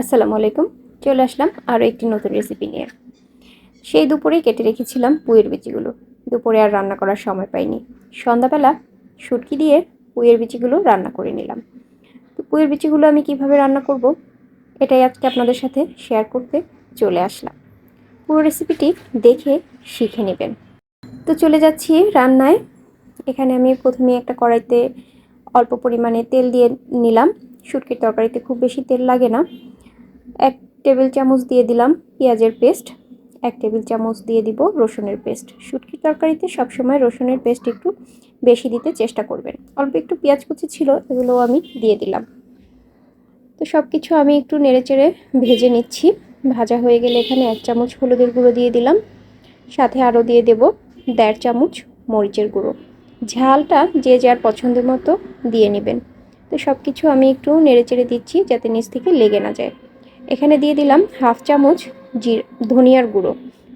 আসসালামু আলাইকুম। চলে আসলাম আরও একটি নতুন রেসিপি নিয়ে। সেই দুপুরেই কেটে রেখেছিলাম পুয়ের বিচিগুলো। দুপুরে আর রান্না করার সময় পাইনি। সন্ধ্যাবেলা শুটকি দিয়ে পুয়ের বিচিগুলো রান্না করে নিলাম। তো পুয়ের বিচিগুলো আমি কীভাবে রান্না করব, এটাই আজকে আপনাদের সাথে শেয়ার করতে চলে আসলাম। পুরো রেসিপিটি দেখে শিখে নেবেন। তো চলে যাচ্ছি রান্নায়। এখানে আমি প্রথমে একটা কড়াইতে অল্প পরিমাণে তেল দিয়ে নিলাম। শুটকির তরকারিতে খুব বেশি তেল লাগে না। এক টেবিল চামচ দিয়ে দিলাম পেঁয়াজের পেস্ট, এক টেবিল চামচ দিয়ে দিব রসুনের পেস্ট। শুটকির তরকারিতে সবসময় রসুনের পেস্ট একটু বেশি দিতে চেষ্টা করবেন। অল্প একটু পেঁয়াজ কুচি ছিল, এগুলো আমি দিয়ে দিলাম। তো সব কিছু আমি একটু নেড়েচেড়ে ভেজে নিচ্ছি। ভাজা হয়ে গেলে এখানে এক চামচ হলুদের গুঁড়ো দিয়ে দিলাম। সাথে আরও দিয়ে দেব দেড় চামচ মরিচের গুঁড়ো। ঝালটা যে যার পছন্দের মতো দিয়ে নেবেন। তো সব কিছু আমি একটু নেড়েচেড়ে দিচ্ছি যাতে নিচ থেকে লেগে না যায়। এখানে দিয়ে দিলাম হাফ চামচ জির, ধনিয়ার গুঁড়ো।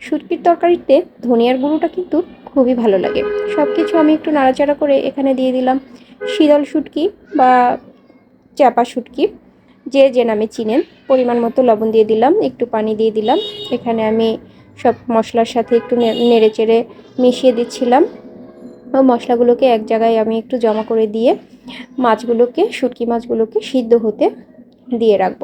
শুটকির তরকারিতে ধনিয়ার গুঁড়োটা কিন্তু খুবই ভালো লাগে। সব কিছু আমি একটু নাড়াচাড়া করে এখানে দিয়ে দিলাম শীতল শুটকি বা চাপা শুটকি। যে যে নামে চিনেন, পরিমাণ মতো লবণ দিয়ে দিলাম, একটু পানি দিয়ে দিলাম। এখানে আমি সব মশলার সাথে একটু নেড়ে চেড়ে মিশিয়ে দিচ্ছিলাম। মশলাগুলোকে এক জায়গায় আমি একটু জমা করে দিয়ে মাছগুলোকে, শুটকি মাছগুলোকে সিদ্ধ হতে দিয়ে রাখব।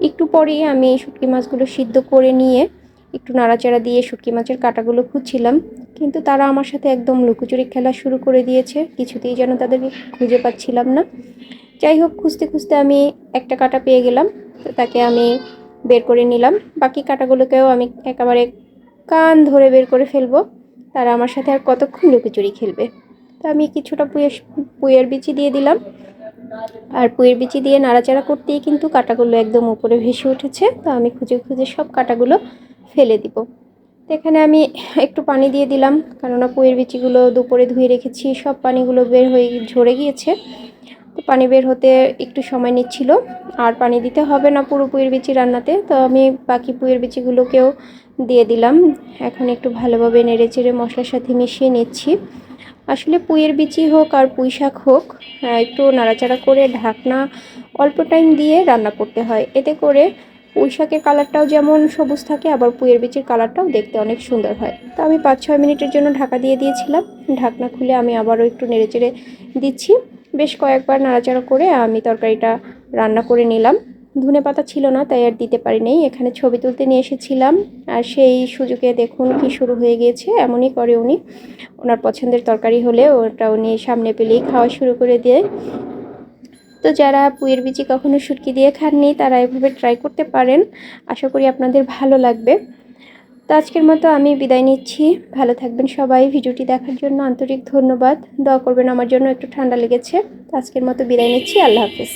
একটু পরেই আমি এই শুটকি মাছগুলো সিদ্ধ করে নিয়ে একটু নাড়াচাড়া দিয়ে শুটকি মাছের কাটাগুলো খুঁজছিলাম। কিন্তু তারা আমার সাথে একদম লুকোচুরি খেলা শুরু করে দিয়েছে। কিছুতেই যেন তাদেরকে খুঁজে পাচ্ছিলাম না। যাই হোক, খুঁজতে খুঁজতে আমি একটা কাটা পেয়ে গেলাম। তো তাকে আমি বের করে নিলাম। বাকি কাটাগুলোকেও আমি একেবারে কান ধরে বের করে ফেলব। তারা আমার সাথে আর কতক্ষণ লুকোচুরি খেলবে? তো আমি কিছুটা পুয়ে পুয়ের বিচি দিয়ে দিলাম। আর পুয়ের বিচি দিয়ে নাড়াচাড়া করতেই কিন্তু কাটাগুলো একদম উপরে ভেসে উঠেছে, তো আমি খুঁজে খুঁজে সব কাটাগুলো ফেলে দিব। তো এখানে আমি একটু পানি দিয়ে দিলাম, কেননা পুয়ের বিচিগুলো দুপুরে ধুয়ে রেখেছি, সব পানিগুলো বের হয়ে ঝরে গিয়েছে। তো পানি বের হতে একটু সময় নিচ্ছিল, আর পানি দিতে হবে না পুরো পুয়ের বিচি রান্নাতে, তো আমি বাকি পুয়ের বিচিগুলোকেও দিয়ে দিলাম। এখন একটু ভালোভাবে নেড়ে চেড়ে মশলার সাথে মিশিয়ে নিচ্ছি। আসলে পুঁইয়ের বিচি হোক আর পুঁই শাক হোক একটু নাড়াচাড়া করে ঢাকনা অল্প টাইম দিয়ে রান্না করতে হয়। এতে করে পুঁই শাকের কালারটাও যেমন সবুজ থাকে, আবার পুঁইয়ের বিচির কালারটাও দেখতে অনেক সুন্দর হয়। তো আমি পাঁচ ছয় মিনিটের জন্য ঢাকা দিয়ে দিয়েছিলাম। ঢাকনা খুলে আমি আবারও একটু নেড়েচেড়ে দিচ্ছি। বেশ কয়েকবার নাড়াচাড়া করে আমি তরকারিটা রান্না করে নিলাম। ধনে পাতা ছিল না, তাই আর দিতে পারি নাই এখানে ছবি তুলতে নিয়ে এসেছিলাম, আর সেই সুযোগে দেখুন কি শুরু হয়ে গিয়েছে, এমনই করে উনি। ওনার পছন্দের তরকারি হলে ওটা উনি সামনে পেলেই খাওয়া শুরু করে দেয়। তো যারা পুয়ের বিচি কখনো শুটকি দিয়ে খাননি, তারা এভাবে ট্রাই করতে পারেন। আশা করি আপনাদের ভালো লাগবে। তো আজকের মতো আমি বিদায় নিচ্ছি। ভালো থাকবেন সবাই। ভিডিওটি দেখার জন্য আন্তরিক ধন্যবাদ। দোয়া করবেন আমার জন্য একটু ঠান্ডা লেগেছে। আজকের মতো বিদায় নিচ্ছি। আল্লাহ হাফিজ।